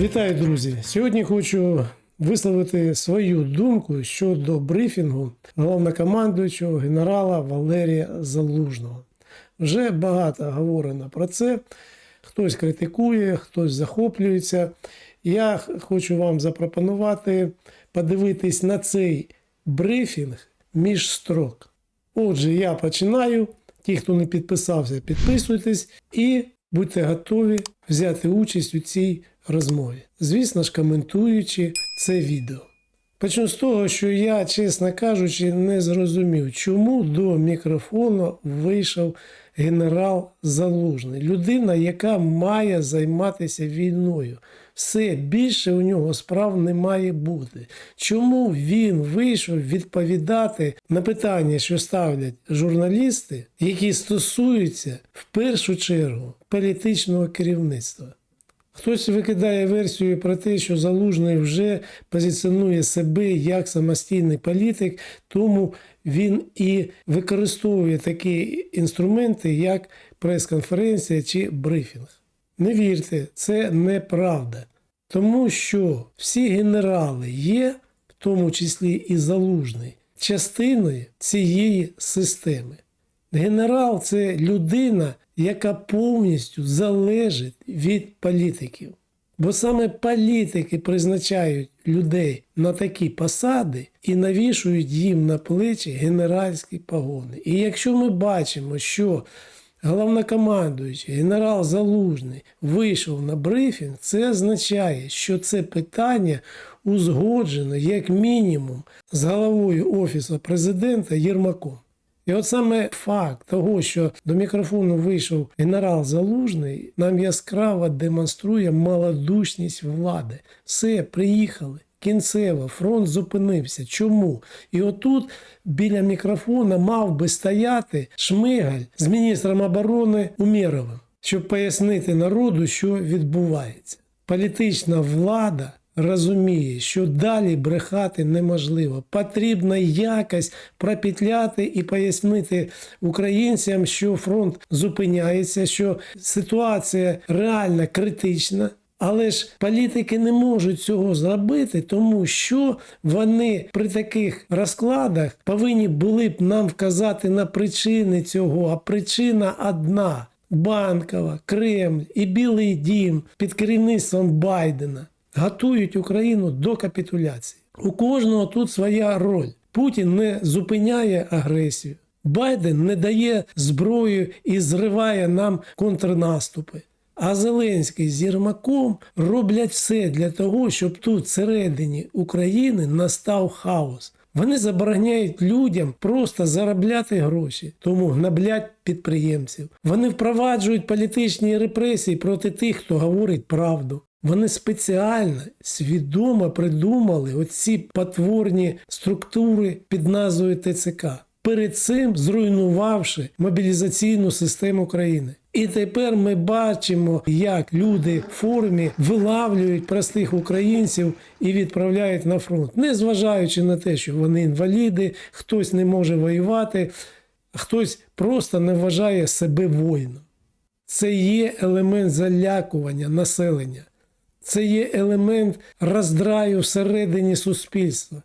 Вітаю, друзі! Сьогодні хочу висловити свою думку щодо брифінгу головнокомандуючого генерала Валерія Залужного. Вже багато говорено про це. Хтось критикує, хтось захоплюється. Я хочу вам запропонувати подивитись на цей брифінг між строк. Отже, я починаю. Ті, хто не підписався, підписуйтесь і будьте готові взяти участь у цій розмові. Звісно ж, коментуючи це відео. Почну з того, що я, чесно кажучи, не зрозумів, чому до мікрофону вийшов генерал Залужний, людина, яка має займатися війною. Все більше у нього справ не має бути. Чому він вийшов відповідати на питання, що ставлять журналісти, які стосуються в першу чергу політичного керівництва? Хтось викидає версію про те, що Залужний вже позиціонує себе як самостійний політик, тому він і використовує такі інструменти, як прес-конференція чи брифінг. Не вірте, це неправда. Тому що всі генерали є, в тому числі і Залужний, частиною цієї системи. Генерал це людина, яка повністю залежить від політиків. Бо саме політики призначають людей на такі посади і навішують їм на плечі генеральські погони. І якщо ми бачимо, що головнокомандуючий генерал Залужний вийшов на брифінг, це означає, що це питання узгоджено як мінімум з головою Офісу президента Єрмаком. І от саме факт того, що до мікрофону вийшов генерал Залужний, нам яскраво демонструє малодушність влади. Все, приїхали. Кінцево, фронт зупинився. Чому? І отут біля мікрофона мав би стояти Шмигаль з міністром оборони Умєровим, щоб пояснити народу, що відбувається. Політична влада розуміє, що далі брехати неможливо. Потрібно якось пропетляти і пояснити українцям, що фронт зупиняється, що ситуація реально критична. Але ж політики не можуть цього зробити, тому що вони при таких розкладах повинні були б нам вказати на причини цього. А причина одна: Банкова, Кремль і Білий Дім під керівництвом Байдена готують Україну до капітуляції. У кожного тут своя роль. Путін не зупиняє агресію. Байден не дає зброю і зриває нам контрнаступи. А Зеленський з Єрмаком роблять все для того, щоб тут всередині України настав хаос. Вони забороняють людям просто заробляти гроші, тому гнаблять підприємців. Вони впроваджують політичні репресії проти тих, хто говорить правду. Вони спеціально свідомо придумали оці потворні структури під назвою ТЦК, перед цим зруйнувавши мобілізаційну систему країни. І тепер ми бачимо, як люди в формі вилавлюють простих українців і відправляють на фронт, незважаючи на те, що вони інваліди, хтось не може воювати, хтось просто не вважає себе воїном. Це є елемент залякування населення. Це є елемент роздраю всередині суспільства.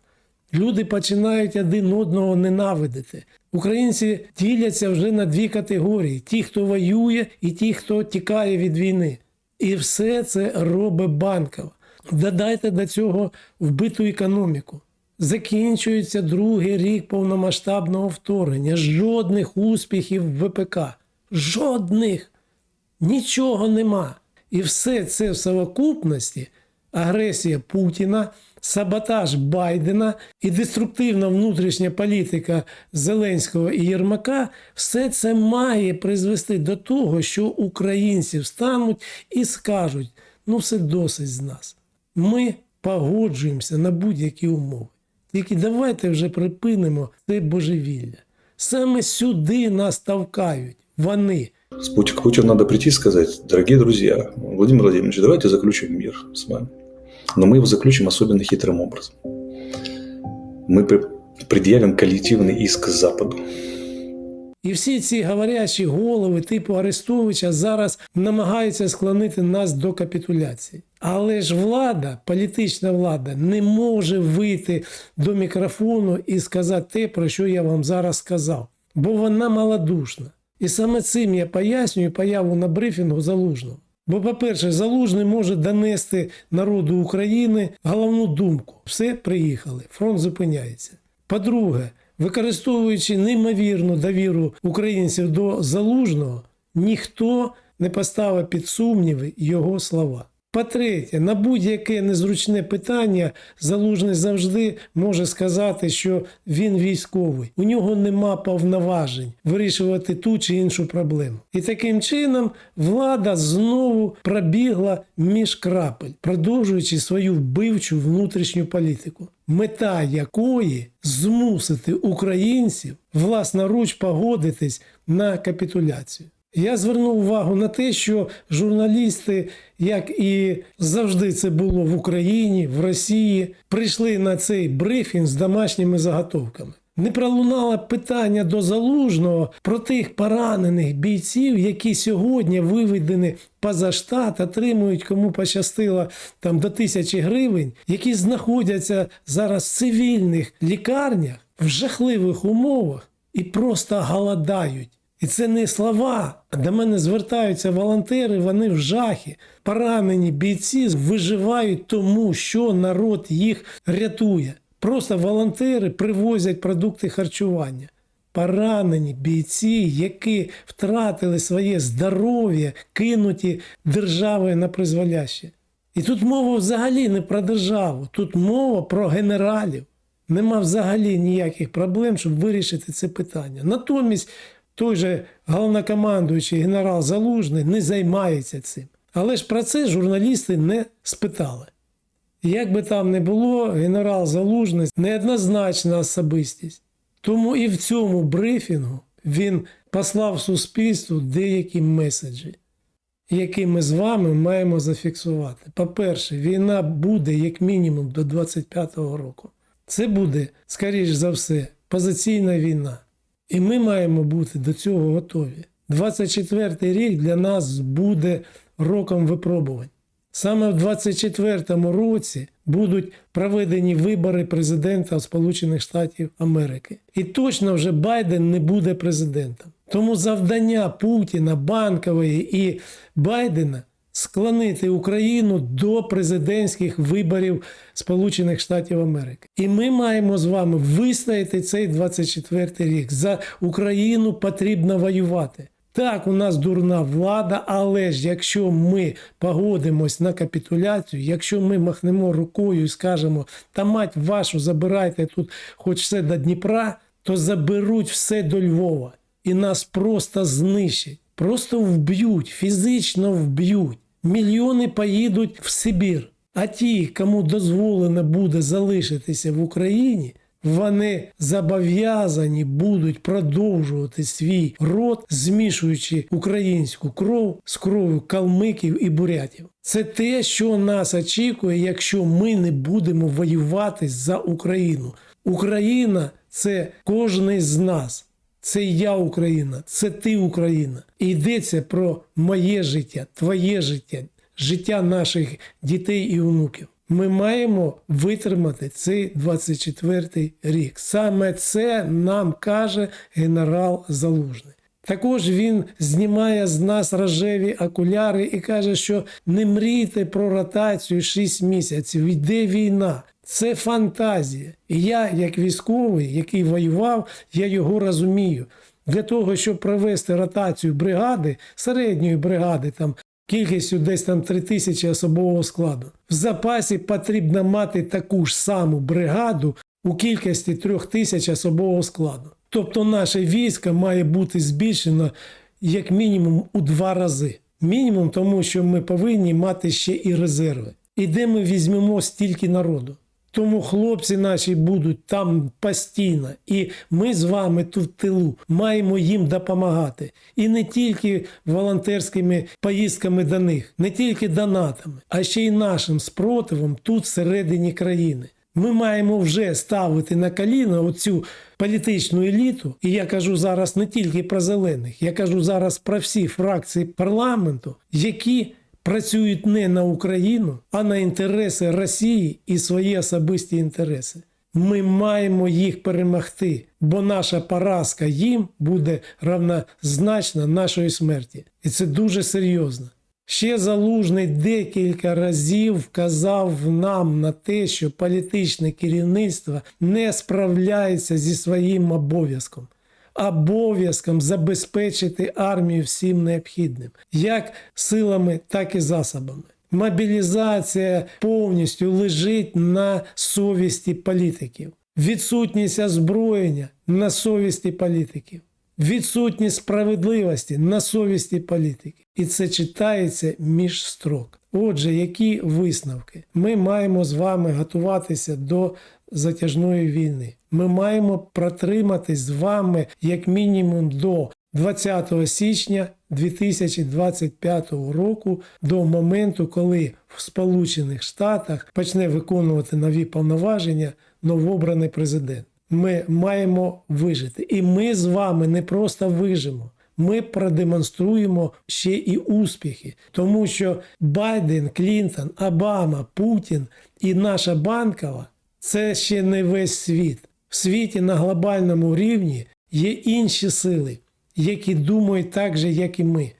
Люди починають один одного ненавидити. Українці діляться вже на дві категорії: ті, хто воює, і ті, хто тікає від війни. І все це робить банкова. Додайте до цього вбиту економіку. Закінчується другий рік повномасштабного вторгнення. Жодних успіхів в ВПК. Жодних. Нічого нема. І все це в совокупності агресія Путіна, саботаж Байдена і деструктивна внутрішня політика Зеленського і Єрмака, все це має призвести до того, що українці встануть і скажуть: ну все досить з нас. Ми погоджуємося на будь-які умови. Тільки давайте вже припинимо це божевілля. Саме сюди нас тавкають вони. С Пути- К Путину надо прийти и сказать, дорогие друзья, Владимир Владимирович, давайте заключим мир с вами. Но мы его заключим особенно хитрым образом. Мы при- предъявим коллективный иск Западу. І всі ці говорячі голови типу Арестовича зараз намагаються склонити нас до капітуляції. Але ж влада, політична влада, не може вийти до мікрофону і сказати те, про що я вам зараз сказав, бо вона малодушна. І саме цим я пояснюю появу на брифінгу залужного. Бо, по-перше, залужний може донести народу України головну думку. Все, приїхали, фронт зупиняється. По-друге, використовуючи неймовірну довіру українців до залужного, ніхто не поставив під сумніви його слова. По-третє, на будь-яке незручне питання залужний завжди може сказати, що він військовий. У нього нема повноважень вирішувати ту чи іншу проблему. І таким чином влада знову пробігла між крапель, продовжуючи свою вбивчу внутрішню політику, мета якої змусити українців власноруч погодитись на капітуляцію. Я звернув увагу на те, що журналісти, як і завжди це було в Україні, в Росії, прийшли на цей брифінг з домашніми заготовками. Не пролунало питання до залужного про тих поранених бійців, які сьогодні виведені поза штат, отримують кому пощастило там до тисячі гривень, які знаходяться зараз в цивільних лікарнях в жахливих умовах і просто голодають. І це не слова. До мене звертаються волонтери, вони в жахі. Поранені бійці виживають тому, що народ їх рятує. Просто волонтери привозять продукти харчування. Поранені бійці, які втратили своє здоров'я, кинуті державою на призволяще. І тут мова взагалі не про державу, тут мова про генералів. Нема взагалі ніяких проблем, щоб вирішити це питання. Натомість той же головнокомандуючий генерал Залужний не займається цим. Але ж про це журналісти не спитали. Як би там не було, генерал Залужний неоднозначна особистість. Тому і в цьому брифінгу він послав суспільству деякі меседжі, які ми з вами маємо зафіксувати. По-перше, війна буде як мінімум до 25-го року. Це буде, скоріш за все, позиційна війна. І ми маємо бути до цього готові. 24-й рік для нас буде роком випробувань. Саме в 24-му році будуть проведені вибори президента Сполучених Штатів Америки. І точно вже Байден не буде президентом. Тому завдання Путіна, Банкової і Байдена склонити Україну до президентських виборів Сполучених Штатів Америки. І ми маємо з вами вистояти цей 24-й рік. За Україну потрібно воювати. Так, у нас дурна влада, але ж якщо ми погодимось на капітуляцію, якщо ми махнемо рукою і скажемо, та мать вашу, забирайте тут хоч все до Дніпра, то заберуть все до Львова і нас просто знищать, просто вб'ють, фізично вб'ють. Мільйони поїдуть в Сибір. А ті, кому дозволено буде залишитися в Україні, вони зобов'язані будуть продовжувати свій род, змішуючи українську кров з кров'ю калмиків і бурятів. Це те, що нас очікує, якщо ми не будемо воювати за Україну. Україна це кожен з нас. Це я Україна, це ти Україна. І йдеться про моє життя, твоє життя, життя наших дітей і онуків. Ми маємо витримати цей 24-й рік. Саме це нам каже генерал Залужний. Також він знімає з нас рожеві окуляри і каже, що не мрійте про ротацію 6 місяців. Йде війна. Це фантазія. І я, як військовий, який воював, я його розумію. Для того, щоб провести ротацію бригади, середньої бригади, там кількістю десь там 3 тисячі особового складу, в запасі потрібно мати таку ж саму бригаду у кількості 3 тисяч особового складу. Тобто наше військо має бути збільшено як мінімум у два рази. Мінімум, тому що ми повинні мати ще і резерви. І де ми візьмемо стільки народу? Тому хлопці наші будуть там постійно, і ми з вами тут в тилу маємо їм допомагати. І не тільки волонтерськими поїздками до них, не тільки донатами, а ще й нашим спротивом тут всередині країни. Ми маємо вже ставити на коліна оцю політичну еліту, і я кажу зараз не тільки про зелених, я кажу зараз про всі фракції парламенту, які працюють не на Україну, а на інтереси Росії і свої особисті інтереси. Ми маємо їх перемогти, бо наша поразка їм буде равнозначна нашої смерті. І це дуже серйозно. Ще залужний декілька разів вказав нам на те, що політичне керівництво не справляється зі своїм обов'язком. Обов'язком забезпечити армію всім необхідним, як силами, так і засобами. Мобілізація повністю лежить на совісті політиків. Відсутність озброєння на совісті політиків. Відсутність справедливості на совісті політиків. І це читається між строк. Отже, які висновки? Ми маємо з вами готуватися до затяжної війни. Ми маємо протриматись з вами як мінімум до 20 січня 2025 року до моменту, коли в Сполучених Штатах почне виконувати нові повноваження новообраний президент. Ми маємо вижити. І ми з вами не просто вижимо. Ми продемонструємо ще і успіхи, тому що Байден, Клінтон, Обама, Путін і наша банкова це ще не весь світ. В світі на глобальному рівні є інші сили, які думають так же, як і ми,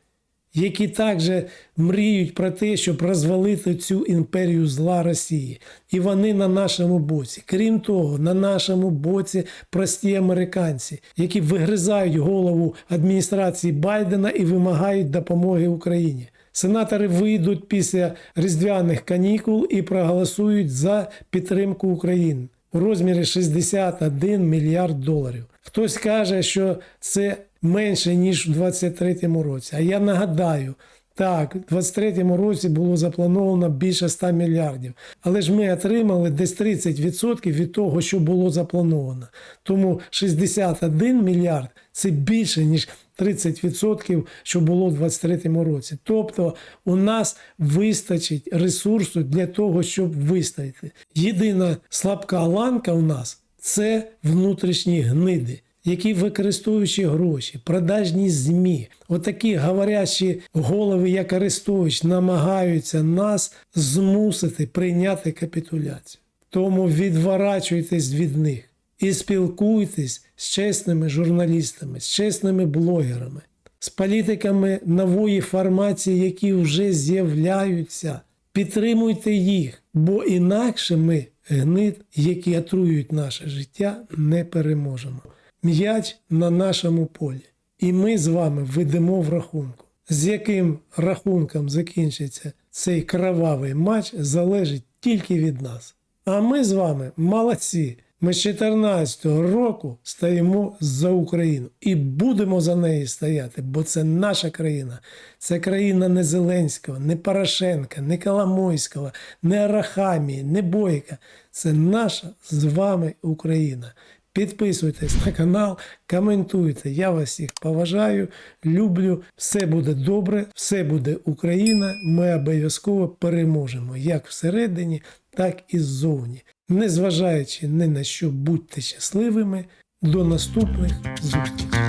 які також мріють про те, щоб розвалити цю імперію зла Росії. І вони на нашому боці. Крім того, на нашому боці прості американці, які вигризають голову адміністрації Байдена і вимагають допомоги Україні. Сенатори вийдуть після різдвяних канікул і проголосують за підтримку України у розмірі 61 мільярд доларів. Хтось каже, що це менше ніж у 2023 році. А я нагадаю, так, у 2023 році було заплановано більше 100 мільярдів. Але ж ми отримали десь 30% від того, що було заплановано. Тому 61 мільярд це більше, ніж 30%, що було в 2023 році. Тобто у нас вистачить ресурсу для того, щоб вистояти. Єдина слабка ланка у нас це внутрішні гниди. Які використовуючи гроші, продажні ЗМІ, отакі говорячі голови, як Арестович, намагаються нас змусити прийняти капітуляцію. Тому відворачуйтесь від них і спілкуйтесь з чесними журналістами, з чесними блогерами, з політиками нової формації, які вже з'являються. Підтримуйте їх, бо інакше ми гнид, які отруюють наше життя, не переможемо. М'яч на нашому полі. І ми з вами ведемо в рахунку. З яким рахунком закінчиться цей кровавий матч, залежить тільки від нас. А ми з вами молодці. Ми з 2014 року стоїмо за Україну і будемо за неї стояти, бо це наша країна. Це країна не Зеленського, не Порошенка, не Коломойського, не Арахамії, не Бойка. Це наша з вами Україна. Підписуйтесь на канал, коментуйте. Я вас всіх поважаю, люблю. Все буде добре, все буде Україна. Ми обов'язково переможемо як всередині, так і ззовні. Незважаючи ні на що, будьте щасливими. До наступних зустрічей.